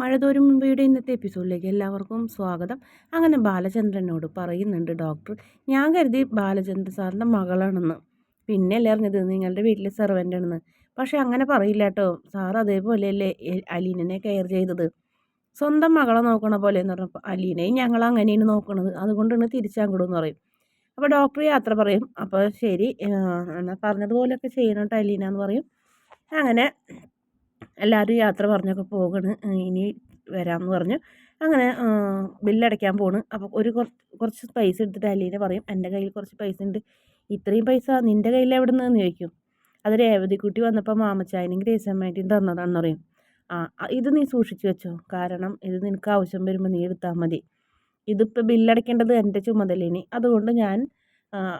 മഴതോരും മുമ്പയുടെ ഇന്നത്തെ എപ്പിസോഡിലേക്ക് എല്ലാവർക്കും സ്വാഗതം. അങ്ങനെ ബാലചന്ദ്രനോട് പറയുന്നുണ്ട് ഡോക്ടർ ഞാൻ കരുതി ബാലചന്ദ്രൻ സാറിന്റെ മകളാണെന്ന്. പിന്നെ അല്ലേ അറിഞ്ഞത്? നിങ്ങളുടെ വീട്ടിലെ സെർവന്റ് ആണെന്ന് പക്ഷേ അങ്ങനെ പറയില്ല കേട്ടോ. സാർ അതേപോലെയല്ലേ അലീനനെ കെയർ ചെയ്തത്. സ്വന്തം മകളെ നോക്കണ പോലെ എന്ന് പറഞ്ഞപ്പോൾ അലീനയും ഞങ്ങൾ അങ്ങനെയാണ് നോക്കണത്. അതുകൊണ്ടാണ് തിരിച്ചങ്ങോട്ടെന്ന് പറയും. അപ്പോൾ ഡോക്ടർ യാത്ര പറയും. അപ്പോൾ ശരി എന്നാൽ പറഞ്ഞതുപോലെയൊക്കെ ചെയ്യണം കേട്ടോ അലീന എന്ന് പറയും. അങ്ങനെ എല്ലാവരും യാത്ര പറഞ്ഞൊക്കെ പോകണ് ഇനി വരാമെന്ന് പറഞ്ഞു. അങ്ങനെ ബില്ലടയ്ക്കാൻ പോണ്. അപ്പോൾ ഒരു കുറച്ച് പൈസ എടുത്തിട്ട് അലീനെ പറയും എന്റെ കയ്യിൽ കുറച്ച് പൈസ ഉണ്ട് ഇത്രയും പൈസ നിന്റെ കയ്യിൽ എവിടെ നിന്ന് ചോദിക്കും? അത് രേവതിക്കുട്ടി വന്നപ്പോൾ മാമച്ചായനും ഗ്രേസമ്മേട്ടിയും തന്നതാണെന്ന് പറയും. ആ ഇത് നീ സൂക്ഷിച്ചു വെച്ചോ. കാരണം ഇത് നിനക്ക് ആവശ്യം വരുമ്പോൾ നീ എടുത്താൽ മതി. ഇതിപ്പോൾ ബില്ലടയ്ക്കേണ്ടത് എന്റെ ചുമതലേനി അതുകൊണ്ട് ഞാൻ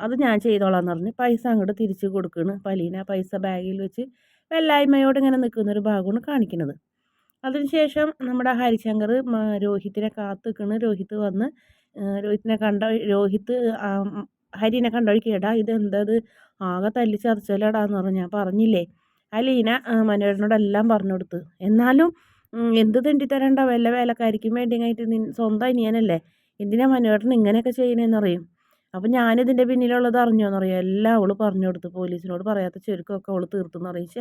അത് ഞാൻ ചെയ്തോളാം എന്ന് പറഞ്ഞ് പൈസ അങ്ങോട്ട് തിരിച്ച് കൊടുക്കുകയാണ് പലീന പൈസ ബാഗിൽ വെച്ച് വെല്ലായ്മയോടെ ഇങ്ങനെ നിൽക്കുന്ന ഒരു ഭാഗമാണ് കാണിക്കുന്നത്. അതിനുശേഷം നമ്മുടെ ഹരിശങ്കർ രോഹിത്തിനെ കാത്ത് നിൽക്കുന്നു രോഹിത്ത് വന്ന് രോഹിത്തിനെ കണ്ട രോഹിത്ത് ഹരിനെ കണ്ടൊഴിക്ക് എടാ ഇതെന്തത് ആകെ തല്ലി ചതച്ചല്ലടാന്ന് പറഞ്ഞു. ഞാൻ പറഞ്ഞില്ലേ? ആ ലീന മനോരനോടെല്ലാം പറഞ്ഞു കൊടുത്ത്. എന്നാലും എന്ത് തരണ്ട വല്ല വേലക്കാരിക്കും വേണ്ടി ആയിട്ട് സ്വന്തം അനിയനല്ലേ? എന്തിനാ മനോരൻ ഇങ്ങനെയൊക്കെ ചെയ്യണേന്നറിയും? അപ്പം ഞാനിതിന്റെ പിന്നിലുള്ളത് അറിഞ്ഞോന്ന് അറിയാം എല്ലാം അവൾ പറഞ്ഞു കൊടുത്തു പോലീസിനോട് പറയാത്ത ചുരുക്കമൊക്കെ അവൾ തീർത്തെന്ന് അറിയിച്ച്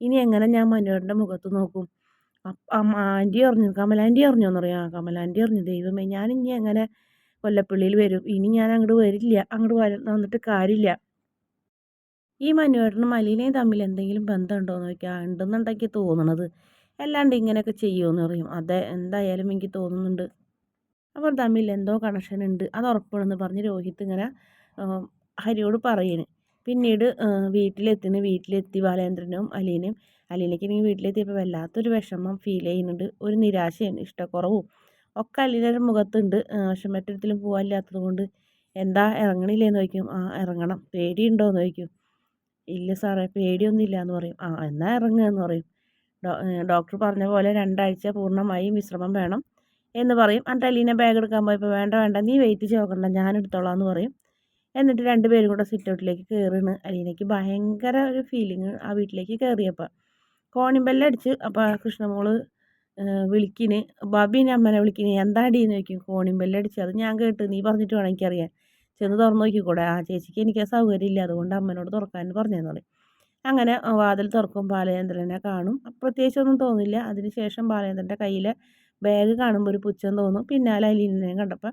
ഇനി എങ്ങനെ ഞാൻ മനുവേട്ടന്റെ മുഖത്ത് നോക്കും? ആന്റി അറിഞ്ഞു കമലാന്റി അറിഞ്ഞോന്നറിയാം? കമലാന്റി അറിഞ്ഞു ദൈവമേ ഞാൻ ഇനി എങ്ങനെ കൊല്ലപ്പള്ളിയിൽ വരും? ഇനി ഞാൻ അങ്ങോട്ട് വരില്ല അങ്ങോട്ട് വന്നിട്ട് കാര്യമില്ല ഈ മനുവേട്ടനും മലീനയും തമ്മിൽ എന്തെങ്കിലും ബന്ധമുണ്ടോ എന്ന് ചോദിക്കുക ഉണ്ടെന്നുണ്ടെങ്കിൽ തോന്നണത്. അല്ലാണ്ട് ഇങ്ങനെയൊക്കെ ചെയ്യുമെന്ന് പറയും അതെ എന്തായാലും എനിക്ക് തോന്നുന്നുണ്ട്. അവർ തമ്മിൽ എന്തോ കണക്ഷൻ ഉണ്ട്. അത് ഉറപ്പാണെന്ന് പറഞ്ഞ് രോഹിത് ഇങ്ങനെ ഹരിയോട് പറയുന്നു പിന്നീട് വീട്ടിലെത്തുന്നു വീട്ടിലെത്തി ബാലേന്ദ്രനും അലീനയും അലീനയ്ക്ക് ഇനി വീട്ടിലെത്തിയപ്പോൾ വല്ലാത്തൊരു വിഷമം ഫീൽ ചെയ്യുന്നുണ്ട്. ഒരു നിരാശയും ഇഷ്ടക്കുറവും. ഒക്കെ അലീനയുടെ മുഖത്തുണ്ട്. പക്ഷെ മറ്റൊരിടത്തിലും പോകാനില്ലാത്തത് കൊണ്ട് എന്താ ഇറങ്ങണില്ലേന്ന് ചോദിക്കും. ആ ഇറങ്ങണം. പേടിയുണ്ടോയെന്ന് ചോദിക്കും. ഇല്ല സാറേ പേടിയൊന്നുമില്ല എന്ന് പറയും. ആ എന്നാൽ ഇറങ്ങുക എന്ന് പറയും ഡോക്ടർ പറഞ്ഞ പോലെ രണ്ടാഴ്ച പൂർണമായും വിശ്രമം വേണം. എന്ന് പറയും. എന്നിട്ട് അലീന ബാഗ് എടുക്കാൻ പോയപ്പോൾ വേണ്ട വേണ്ട നീ വെയിറ്റ് ചോക്കണ്ട ഞാൻ എടുത്തോളാം എന്ന് പറയും. എന്നിട്ട് രണ്ടുപേരും കൂടെ സിറ്റ് ഔട്ടിലേക്ക് കയറുന്നു അലീനയ്ക്ക് ഭയങ്കര ഒരു ഫീലിങ് ആ വീട്ടിലേക്ക് കയറിയപ്പോൾ കോണിമ്പല്ലടിച്ച് അപ്പോൾ കൃഷ്ണമോൾ വിളിക്കിന് ബബീനെ അമ്മനെ വിളിക്കിന് എന്താടി? എന്ന് ചോദിക്കും. കോണിമ്പല്ലടിച്ച് അത് ഞാൻ കേട്ട് നീ പറഞ്ഞിട്ട് വേണം എനിക്കറിയാൻ. ചെന്ന് തുറന്നു നോക്കിക്കൂടെ? ആ ചേച്ചിക്ക് എനിക്ക് സൗകര്യം ഇല്ല അതുകൊണ്ട് അമ്മനോട് തുറക്കാൻ പറഞ്ഞതെന്ന് പറയും. അങ്ങനെ വാതിൽ തുറക്കും. ബാലചന്ദ്രനെ കാണും. പ്രത്യേകിച്ചൊന്നും തോന്നില്ല. അതിനുശേഷം ബാലചന്ദ്രന്റെ കയ്യിലെ ബാഗ് കാണുമ്പോൾ ഒരു പുച്ഛം തോന്നും. പിന്നാലെ അലീനെ കണ്ടപ്പോൾ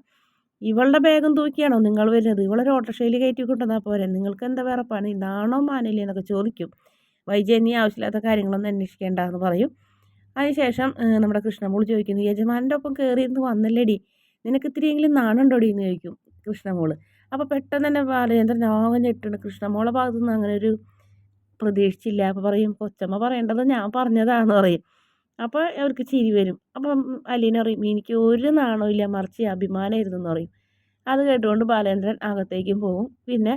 ഇവളുടെ ബാഗും തൂക്കിയാണോ നിങ്ങൾ വരുന്നത്? ഇവളൊരു ഓട്ടോറിക്ഷയിൽ കയറ്റി കൊണ്ടുവന്നാൽ പോരെ? നിങ്ങൾക്ക് എന്താ വേറെ പണി? ഇതാണോ മാനില്ലേ എന്നൊക്കെ ചോദിക്കും. വൈജന്യ ആവശ്യമില്ലാത്ത കാര്യങ്ങളൊന്നും അന്വേഷിക്കേണ്ട എന്ന് പറയും. അതിനുശേഷം നമ്മുടെ കൃഷ്ണമോൾ ചോദിക്കുന്നു യജമാനന്റെ ഒപ്പം കയറിയിരുന്ന് വന്നല്ലേടി? നിനക്ക് ഇത്തിരിയെങ്കിലും നാണുണ്ടോടി? എന്ന് ചോദിക്കും കൃഷ്ണമോൾ. അപ്പോൾ പെട്ടെന്ന് തന്നെ ബാലചന്ദ്രൻ ആകെ ഞെട്ടുണ്ട് കൃഷ്ണമോളെ ഭാഗത്തു നിന്ന് അങ്ങനെ ഒരു പ്രതീക്ഷിച്ചില്ല. അപ്പോൾ പറയും കൊച്ചമ്മ പറയേണ്ടത് ഞാൻ പറഞ്ഞതാണെന്ന് പറയും. അപ്പോൾ അവർക്ക് ചിരി വരും. അപ്പം അലീന പറയും എനിക്ക് ഒരു നാണമില്ല മറിച്ച് അഭിമാനമായിരുന്നു എന്ന് പറയും. അത് കേട്ടുകൊണ്ട് ബാലേന്ദ്രൻ അകത്തേക്കും പോകും. പിന്നെ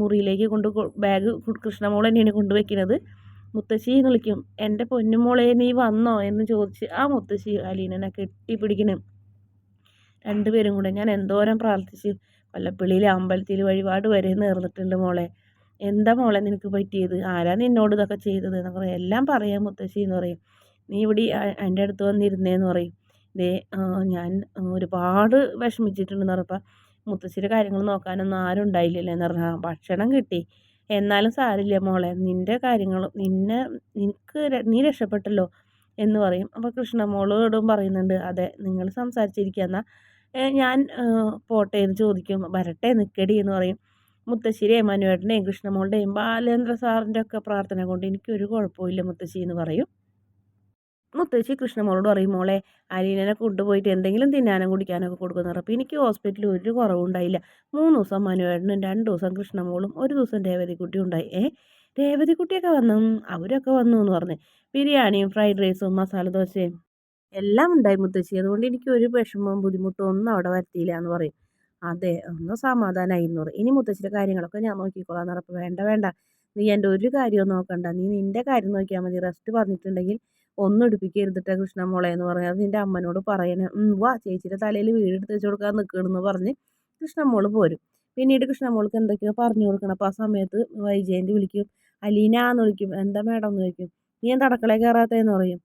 മുറിയിലേക്ക് കൊണ്ട് ബാഗ് കൃഷ്ണമോൾ തന്നെയാണ് കൊണ്ടുവയ്ക്കുന്നത്. മുത്തശ്ശി എന്ന് വിളിക്കും എന്റെ പൊന്നുമോളെ നീ വന്നോ? എന്ന് ചോദിച്ച് ആ മുത്തശ്ശി അലീനനെ കെട്ടിപ്പിടിക്കണം. രണ്ടുപേരും കൂടെ ഞാൻ എന്തോരം പ്രാർത്ഥിച്ച്. വല്ലപ്പള്ളിയിലെ അമ്പലത്തിൽ വഴിപാട് വരെ നേർന്നിട്ടുണ്ട് മോളെ. എന്താ മോളെ നിനക്ക് പറ്റിയത്? ആരാ നിന്നോട് ഇതൊക്കെ ചെയ്തത്? എന്നൊക്കെ എല്ലാം പറയാം മുത്തശ്ശി എന്ന് പറയും. നീ ഇവിടെ എന്റെ അടുത്ത് വന്നിരുന്നേന്ന് പറയും. ദേ ഞാൻ ഒരുപാട് വിഷമിച്ചിട്ടുണ്ടെന്ന് പറഞ്ഞപ്പോൾ മുത്തശ്ശിയുടെ കാര്യങ്ങൾ നോക്കാനൊന്നും ആരും ഉണ്ടായില്ലല്ലോ എന്ന് പറഞ്ഞാൽ ഭക്ഷണം കിട്ടി. എന്നാലും സാരില്ല മോളെ. നിന്റെ കാര്യങ്ങൾ നിന്നെ നിനക്ക് നീ രക്ഷപ്പെട്ടല്ലോ എന്ന് പറയും. അപ്പോൾ കൃഷ്ണമോളോടും പറയുന്നുണ്ട് അതെ നിങ്ങൾ സംസാരിച്ചിരിക്കുക. എന്നാൽ ഞാൻ പോട്ടെ എന്ന് ചോദിക്കും. വരട്ടെ നിൽക്കടി എന്ന് പറയും. മുത്തശ്ശിയുടെയും മനുവേട്ടന്റെയും കൃഷ്ണമോളുടെയും ബാലേന്ദ്ര സാറിന്റെ ഒക്കെ പ്രാർത്ഥന കൊണ്ട് എനിക്കൊരു കുഴപ്പമില്ല മുത്തശ്ശി എന്ന് പറയും. മുത്തശ്ശി കൃഷ്ണമോളോട് പറയും മോളെ അലീനനെ കൊണ്ടുപോയിട്ട് എന്തെങ്കിലും തിന്നാനും കുടിക്കാനൊക്കെ കൊടുക്കുന്ന അപ്പോൾ എനിക്ക് ഹോസ്പിറ്റലിൽ ഒരു കുറവുണ്ടായില്ല മൂന്ന് ദിവസം മനുവേട്ടനും രണ്ട് ദിവസം കൃഷ്ണമോളും ഒരു ദിവസം രേവതിക്കുട്ടി ഉണ്ടായി. ഏ രേവതിക്കുട്ടിയൊക്കെ വന്നു? അവരൊക്കെ വന്നു എന്ന് പറഞ്ഞ്. ബിരിയാണിയും ഫ്രൈഡ് റൈസും മസാല ദോശയും എല്ലാം ഉണ്ടായി മുത്തശ്ശി. അതുകൊണ്ട് എനിക്ക് ഒരു വിഷമവും ബുദ്ധിമുട്ടും ഒന്നും അവിടെ വരുത്തിയില്ല എന്ന് പറയും. അതെ ഒന്ന് സമാധാനമായി എന്ന് പറയും. ഇനി മുത്തശ്ശിയുടെ കാര്യങ്ങളൊക്കെ ഞാൻ നോക്കിക്കോളാം എന്ന് പറഞ്ഞപ്പോൾ വേണ്ട വേണ്ട. നീ എന്റെ ഒരു കാര്യവും നോക്കണ്ട. നീ നിന്റെ കാര്യം നോക്കിയാൽ മതി. റെസ്റ്റ് പറഞ്ഞിട്ടുണ്ടെങ്കിൽ ഒന്നും എടുപ്പിക്കരുതിട്ട കൃഷ്ണമോളെ എന്ന് പറഞ്ഞ്. അത് നിന്റെ അമ്മനോട് പറയണേ. വാ ചേച്ചിയുടെ തലയിൽ വീടെടുത്ത് വെച്ച് കൊടുക്കാൻ നിൽക്കണമെന്ന് പറഞ്ഞ് കൃഷ്ണമോൾ പോരും. പിന്നീട് കൃഷ്ണമോൾക്ക് എന്തൊക്കെയോ പറഞ്ഞു കൊടുക്കണം. അപ്പോൾ ആ സമയത്ത് വൈജയന്തി വിളിക്കും. അലീന എന്ന് വിളിക്കും. എന്താ മേഡം എന്ന് ചോദിക്കും. നീ എന്താ അടക്കളയിൽ കയറാത്തതെന്ന് പറയും.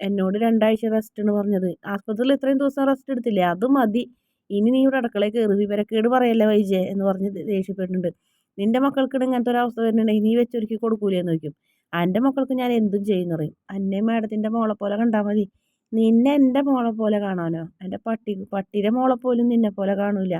എന്നോട് രണ്ടാഴ്ച റെസ്റ്റ് എന്ന് പറഞ്ഞത്. ആസ്പത്രിയിൽ ഇത്രയും ദിവസം റെസ്റ്റ് എടുത്തില്ലേ? അത് മതി. ഇനി നീ ഇവിടെ അടക്കളയിൽ കയറി വിവരക്കേട് പറയല്ലേ വൈജയ എന്ന് പറഞ്ഞ് ദേഷ്യപ്പെട്ടിട്ടുണ്ട് നിന്റെ മക്കൾക്കിടെ ഇങ്ങനത്തെ ഒരു അവസ്ഥ വരുന്നുണ്ടെങ്കിൽ നീ വെച്ചൊരുക്കി കൊടുക്കൂലേ എന്ന് ചോദിക്കും. എന്റെ മക്കൾക്ക് ഞാൻ എന്തും ചെയ്യുന്ന പറയും. അന്നേ മാഡത്തിന്റെ മോളെ പോലെ കണ്ടാൽ മതി. നിന്നെ എന്റെ മോളെ പോലെ കാണാനോ? എന്റെ പട്ടി പട്ടിയുടെ മോളെ പോലും നിന്നെ പോലെ കാണൂല.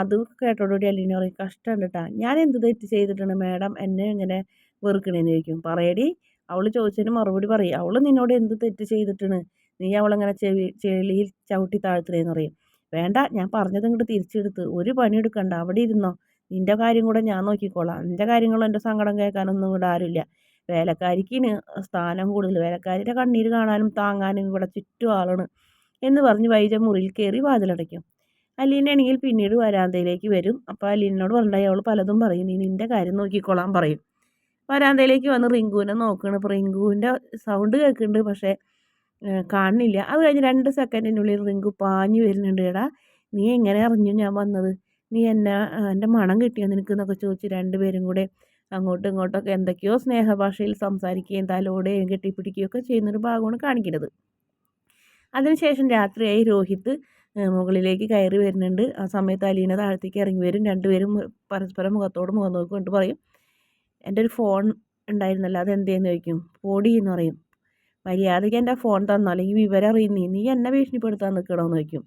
അത് കേട്ടോടുകൂടി അല്ലെങ്കിൽ പറയും കഷ്ടമുണ്ട് കേട്ടാ ഞാൻ എന്ത് തെറ്റ് ചെയ്തിട്ടുണ്ട് മാഡം? എന്നെ ഇങ്ങനെ വെറുക്കണേന്ന് ചോദിക്കും. പറയടി അവൾ ചോദിച്ചതിന് മറുപടി പറയും. അവൾ നിന്നോട് എന്ത് തെറ്റ് ചെയ്തിട്ടാണ്? നീ അവളെങ്ങനെ ചെവി ചെളിയിൽ ചവിട്ടി താഴ്ത്തണേന്ന് പറയും. വേണ്ട ഞാൻ പറഞ്ഞത് ഇങ്ങോട്ട് തിരിച്ചെടുത്ത്. ഒരു പണി എടുക്കണ്ട അവിടെ ഇരുന്നോ? നിന്റെ കാര്യം കൂടെ ഞാൻ നോക്കിക്കോളാം. എന്റെ കാര്യങ്ങളും എന്റെ സങ്കടം കേൾക്കാനൊന്നും ഇവിടെ ആരുമില്ല. വേലക്കാരിക്ക് സ്ഥാനം കൂടുതൽ. വേലക്കാരിയുടെ കണ്ണീര് കാണാനും താങ്ങാനും ഇവിടെ ചുറ്റും ആളാണ് എന്ന് പറഞ്ഞ് വൈജ മുറിയിൽ കയറി വാതിലടയ്ക്കും. അലീനാണെങ്കിൽ പിന്നീട് വരാന്തയിലേക്ക് വരും. അപ്പോൾ അലീനോട് പറഞ്ഞാൽ അവൾ പലതും പറയും. നീ നിന്റെ കാര്യം നോക്കിക്കോളാൻ പറയും. വരാന്തയിലേക്ക് വന്ന് റിങ്കുവിനെ നോക്കുകയാണ്. അപ്പോൾ റിങ്കുവിന്റെ സൗണ്ട് കേൾക്കുന്നുണ്ട് പക്ഷേ കാണുന്നില്ല. അത് കഴിഞ്ഞ് രണ്ട് സെക്കൻഡിനുള്ളിൽ റിങ്കു പാഞ്ഞു വരുന്നുണ്ട്. എടാ നീ എങ്ങനെ അറിഞ്ഞു ഞാൻ വന്നത്? നീ എന്നെ എന്റെ മണം കിട്ടിയോ നിനക്ക് എന്നൊക്കെ ചോദിച്ച് രണ്ടുപേരും കൂടെ അങ്ങോട്ടും ഇങ്ങോട്ടൊക്കെ എന്തൊക്കെയോ സ്നേഹഭാഷയിൽ സംസാരിക്കുകയും തലോടെയും കെട്ടിപ്പിടിക്കുകയൊക്കെ ചെയ്യുന്നൊരു ഭാഗമാണ് കാണിക്കുന്നത്. അതിനുശേഷം രാത്രിയായി രോഹിത് മുകളിലേക്ക് കയറി വരുന്നുണ്ട്. ആ സമയത്ത് അലീന താഴത്തേക്ക് ഇറങ്ങി വരും. രണ്ടുപേരും പരസ്പരം മുഖത്തോട് മുഖം നോക്കിക്കൊണ്ട് പറയും എന്റെ ഒരു ഫോൺ ഉണ്ടായിരുന്നല്ല ഉണ്ടായിരുന്നല്ലോ അതെന്തേന്ന്? ചോദിക്കും. പൊടി എന്ന് പറയും. മര്യാദയ്ക്ക് എന്റെ ഫോൺ തന്നോ? അല്ലെങ്കിൽ വിവരം അറിയുന്നേ? നീ എന്നെ ഭീഷണിപ്പെടുത്താൻ നിൽക്കണമെന്ന് ചോദിക്കും.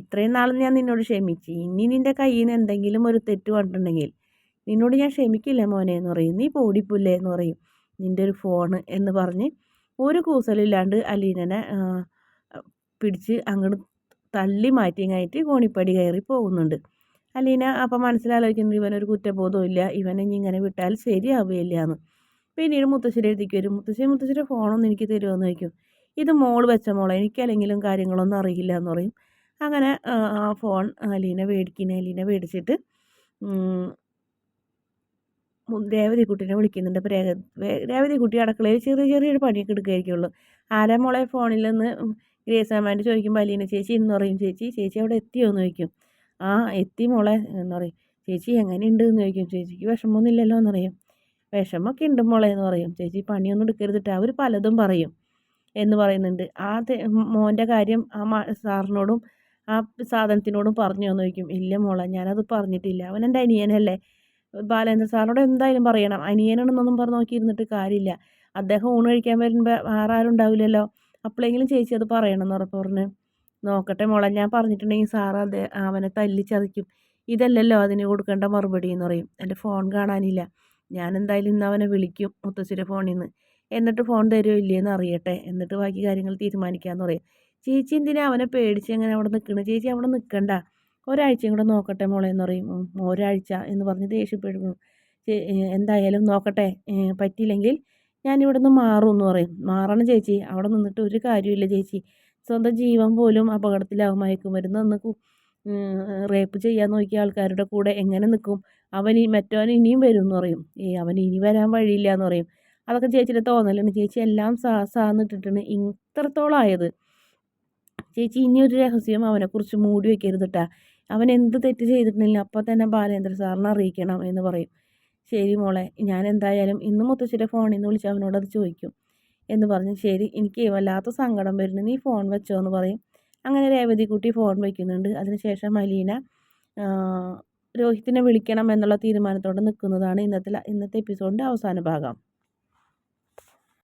ഇത്രയും നാളും ഞാൻ നിന്നോട് ക്ഷമിച്ചു. ഇനി നിന്റെ കയ്യിൽ നിന്ന് എന്തെങ്കിലും ഒരു തെറ്റ് കണ്ടിട്ടുണ്ടെങ്കിൽ നിന്നോട് ഞാൻ ക്ഷമിക്കില്ല മോനെ എന്ന് പറയും. നീ പോടിപ്പില്ലേ എന്ന് പറയും. നിന്റെ ഒരു ഫോണ് എന്ന് പറഞ്ഞ് ഒരു കൂസലില്ലാണ്ട് അലീനനെ പിടിച്ച് അങ്ങോട്ട് തള്ളി മാറ്റി കഴിഞ്ഞിട്ട് കോണിപ്പടി കയറി പോകുന്നുണ്ട്. അലീന അപ്പം മനസ്സിലാലോചിക്കുന്നത് ഇവനൊരു കുറ്റബോധവും ഇല്ല ഇവനെ ഇനി ഇങ്ങനെ വിട്ടാൽ ശരിയാവുകയില്ല എന്ന്. പിന്നീട് മുത്തശ്ശേരി എഴുതിക്ക് വരും. മുത്തശ്ശേരി മുത്തശ്ശേരി ഫോണൊന്നും എനിക്ക് തരുമെന്ന് ചോദിക്കും. ഇത് മോൾ വെച്ച മോളെ. എനിക്കല്ലെങ്കിലും കാര്യങ്ങളൊന്നും അറിയില്ല എന്ന് പറയും. അങ്ങനെ ആ ഫോൺ അലീന മേടിക്കുന്ന അലീന മേടിച്ചിട്ട് രേവതി കുട്ടീനെ വിളിക്കുന്നുണ്ട്. അപ്പോൾ രേവതി കുട്ടി അടുക്കളയിൽ ചെറിയ ചെറിയൊരു പണിയൊക്കെ എടുക്കുകയായിരിക്കുള്ളൂ ആരാ മോളെ ഫോണിൽ നിന്ന് ഗ്രേസാമാന്റെ ചോദിക്കുമ്പോൾ അലീന ചേച്ചി എന്ന് പറയും ചേച്ചി ചേച്ചി അവിടെ എത്തിയോ? എന്ന് ചോദിക്കും. ആ എത്തി മോളെ എന്ന് പറയും. ചേച്ചി എങ്ങനെയുണ്ട്? എന്ന് ചോദിക്കും. ചേച്ചിക്ക് വിഷമമൊന്നുമില്ലല്ലോ എന്ന് പറയും. വിഷമൊക്കെ ഉണ്ട് മോളെ എന്ന് പറയും. ചേച്ചി പണിയൊന്നും എടുക്കരുതിട്ട് അവർ പലതും പറയും എന്ന് പറയുന്നുണ്ട്. ആ മോന്റെ കാര്യം ആ സാറിനോടും ആ സാധനത്തിനോടും പറഞ്ഞു എന്ന് ചോദിക്കും ഇല്ല മോളെ ഞാനത് പറഞ്ഞിട്ടില്ല. അവൻ എന്റെ അനിയനല്ലേ? ബാലേന്ദ്ര സാറിനോട് എന്തായാലും പറയണം. അനിയനാണെന്നൊന്നും പറഞ്ഞ് നോക്കിയിരുന്നിട്ട് കാര്യമില്ല. അദ്ദേഹം ഊണ് കഴിക്കാൻ വരുമ്പോൾ വേറെ ആരും ഉണ്ടാവില്ലല്ലോ. അപ്പോഴെങ്കിലും ചേച്ചി അത് പറയണം എന്ന് ഉറപ്പ് പറഞ്ഞ് നോക്കട്ടെ മോളെ ഞാൻ പറഞ്ഞിട്ടുണ്ടെങ്കിൽ സാറ് അത് അവനെ തല്ലി ഇതല്ലല്ലോ അതിന് കൊടുക്കേണ്ട മറുപടി എന്ന് പറയും. എന്റെ ഫോൺ കാണാനില്ല. ഞാൻ എന്തായാലും ഇന്ന് അവനെ വിളിക്കും മുത്തശ്ശിയുടെ ഫോണിൽ നിന്ന്. എന്നിട്ട് ഫോൺ തരുമോ ഇല്ലയെന്ന് അറിയട്ടെ. എന്നിട്ട് ബാക്കി കാര്യങ്ങൾ തീരുമാനിക്കാമെന്ന് പറയും. ചേച്ചി എന്തിനാ അവനെ പേടിച്ച് എങ്ങനെ അവിടെ നിൽക്കണം ചേച്ചി അവിടെ നിൽക്കണ്ട ഒരാഴ്ചയും കൂടെ നോക്കട്ടെ മോളെ എന്ന് പറയും. ഒരാഴ്ച എന്ന് പറഞ്ഞ് ദേഷ്യപ്പെടുന്നു. എന്തായാലും നോക്കട്ടെ. പറ്റിയില്ലെങ്കിൽ ഞാൻ ഇവിടെ നിന്ന് മാറും എന്ന് പറയും. മാറണം ചേച്ചി. അവിടെ നിന്നിട്ട് ഒരു കാര്യമില്ല ചേച്ചി. സ്വന്തം ജീവൻ പോലും അപകടത്തിലാവും മയക്കുമരുന്ന് അന്ന് റേപ്പ് ചെയ്യാൻ നോക്കിയ ആൾക്കാരുടെ കൂടെ എങ്ങനെ നിൽക്കും അവൻ മറ്റവൻ ഇനിയും വരും എന്ന് പറയും. ഏ അവൻ ഇനി വരാൻ വഴിയില്ല എന്ന് പറയും. അതൊക്കെ ചേച്ചിയുടെ തോന്നലാണ്. ചേച്ചി എല്ലാം സാ സാന്നിട്ടിട്ടാണ് ഇത്രത്തോളം ആയത്. ചേച്ചി ഇനി ഒരു രഹസ്യം അവനെക്കുറിച്ച് മൂടി വെക്കരുതിട്ടാ. അവൻ എന്ത് തെറ്റ് ചെയ്തിട്ടില്ല അപ്പോൾ തന്നെ ബാലേന്ദ്ര സാറിനെ അറിയിക്കണം എന്ന് പറയും. ശരി മോളെ ഞാൻ എന്തായാലും ഇന്ന് മുത്തശ്ശിയുടെ ഫോണിൽ നിന്ന് വിളിച്ച് അവനോട് അത് ചോദിക്കും എന്ന് പറഞ്ഞ്. ശരി എനിക്ക് വല്ലാത്ത സങ്കടം വരുന്നു. നീ ഫോൺ വെച്ചോ എന്ന് പറയും. അങ്ങനെ രേവതി കുട്ടി ഫോൺ വയ്ക്കുന്നുണ്ട് അതിനുശേഷം അലീന രോഹിത്തിനെ വിളിക്കണം എന്നുള്ള തീരുമാനത്തോടെ നിൽക്കുന്നതാണ് ഇന്നത്തെ ഇന്നത്തെ എപ്പിസോഡിന്റെ അവസാന ഭാഗം.